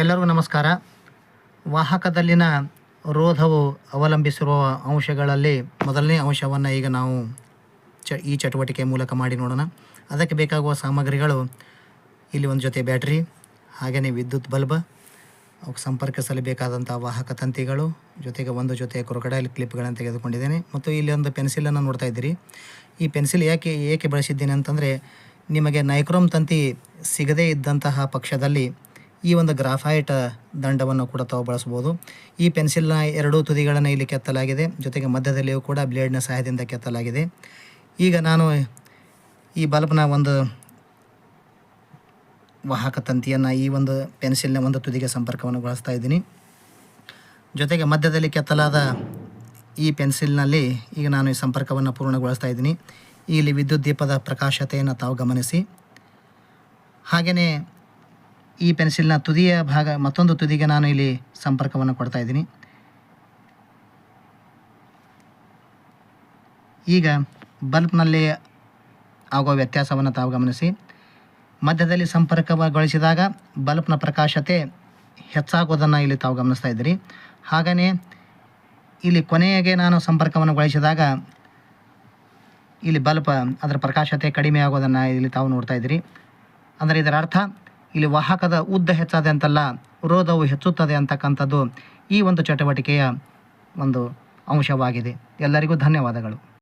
ಎಲ್ಲರಿಗೂ ನಮಸ್ಕಾರ. ವಾಹಕದಲ್ಲಿನ ರೋಧವು ಅವಲಂಬಿಸಿರುವ ಅಂಶಗಳಲ್ಲಿ ಮೊದಲನೇ ಅಂಶವನ್ನು ಈಗ ನಾವು ಚ, ಈ ಚಟುವಟಿಕೆ ಮೂಲಕ ಮಾಡಿ ನೋಡೋಣ. ಅದಕ್ಕೆ ಬೇಕಾಗುವ ಸಾಮಗ್ರಿಗಳು ಇಲ್ಲಿ ಒಂದು ಜೊತೆ ಬ್ಯಾಟ್ರಿ ಹಾಗೆಯೇ ವಿದ್ಯುತ್ ಬಲ್ಬ್ ಅವಕ್ಕೆ ಸಂಪರ್ಕಿಸಲು ಬೇಕಾದಂಥ ವಾಹಕ ತಂತಿಗಳು, ಜೊತೆಗೆ ಒಂದು ಜೊತೆ ಕ್ರೊಕಡೈಲ್ ಕ್ಲಿಪ್ಗಳನ್ನು ತೆಗೆದುಕೊಂಡಿದ್ದೇನೆ. ಮತ್ತು ಇಲ್ಲಿ ಒಂದು ಪೆನ್ಸಿಲನ್ನು ನೋಡ್ತಾ ಇದ್ದೀರಿ. ಈ ಪೆನ್ಸಿಲ್ ಯಾಕೆ, ಏಕೆ ಬಳಸಿದ್ದೀನಿ ಅಂತಂದರೆ, ನಿಮಗೆ ನೈಕ್ರೋಮ್ ತಂತಿ ಸಿಗದೇ ಇದ್ದಂತಹ ಪಕ್ಷದಲ್ಲಿ ಈ ಒಂದು ಗ್ರಾಫೈಟ್ ದಂಡವನ್ನು ಕೂಡ ತಾವು ಬಳಸ್ಬೋದು ಈ ಪೆನ್ಸಿಲ್ನ ಎರಡೂ ತುದಿಗಳನ್ನು ಇಲ್ಲಿ ಕೆತ್ತಲಾಗಿದೆ. ಜೊತೆಗೆ ಮಧ್ಯದಲ್ಲಿಯೂ ಕೂಡ ಬ್ಲೇಡ್ನ ಸಹಾಯದಿಂದ ಕೆತ್ತಲಾಗಿದೆ. ಈಗ ನಾನು ಈ ಬಲ್ಬ್ನ ಒಂದು ವಾಹಕ ತಂತಿಯನ್ನು ಈ ಒಂದು ಪೆನ್ಸಿಲ್ನ ಒಂದು ತುದಿಗೆ ಸಂಪರ್ಕವನ್ನು ಬಳಸ್ತಾ ಇದ್ದೀನಿ. ಜೊತೆಗೆ ಮಧ್ಯದಲ್ಲಿ ಕೆತ್ತಲಾದ ಈ ಪೆನ್ಸಿಲ್ನಲ್ಲಿ ಈಗ ನಾನು ಈ ಸಂಪರ್ಕವನ್ನು ಪೂರ್ಣಗೊಳಿಸ್ತಾ ಇದ್ದೀನಿ. ಇಲ್ಲಿ ವಿದ್ಯುತ್ ದೀಪದ ಪ್ರಕಾಶತೆಯನ್ನು ತಾವು ಗಮನಿಸಿ. ಹಾಗೆಯೇ ಈ ಪೆನ್ಸಿಲ್ನ ತುದಿಯ ಭಾಗ, ಮತ್ತೊಂದು ತುದಿಗೆ ನಾನು ಇಲ್ಲಿ ಸಂಪರ್ಕವನ್ನು ಕೊಡ್ತಾ ಇದ್ದೀನಿ. ಈಗ ಬಲ್ಬ್ನಲ್ಲಿ ಆಗುವ ವ್ಯತ್ಯಾಸವನ್ನು ತಾವು ಗಮನಿಸಿ. ಮಧ್ಯದಲ್ಲಿ ಸಂಪರ್ಕಗೊಳಿಸಿದಾಗ ಬಲ್ಬ್ನ ಪ್ರಕಾಶತೆ ಹೆಚ್ಚಾಗೋದನ್ನು ಇಲ್ಲಿ ತಾವು ಗಮನಿಸ್ತಾ ಇದ್ದೀರಿ. ಹಾಗೆಯೇ ಇಲ್ಲಿ ಕೊನೆಗೆ ನಾನು ಸಂಪರ್ಕವನ್ನು ಗೊಳಿಸಿದಾಗ ಇಲ್ಲಿ ಬಲ್ಬ್ ಅದರ ಪ್ರಕಾಶತೆ ಕಡಿಮೆ ಆಗೋದನ್ನು ಇಲ್ಲಿ ತಾವು ನೋಡ್ತಾ ಇದ್ದೀರಿ. ಅಂದರೆ ಇದರ ಅರ್ಥ ಇಲ್ಲಿ ವಾಹಕದ ಉದ್ದ ಹೆಚ್ಚಾದೆ ಅಂತಲ್ಲ, ರೋಧವು ಹೆಚ್ಚುತ್ತದೆ ಅಂತಕ್ಕಂಥದ್ದು ಈ ಒಂದು ಚಟುವಟಿಕೆಯ ಒಂದು ಅಂಶವಾಗಿದೆ. ಎಲ್ಲರಿಗೂ ಧನ್ಯವಾದಗಳು.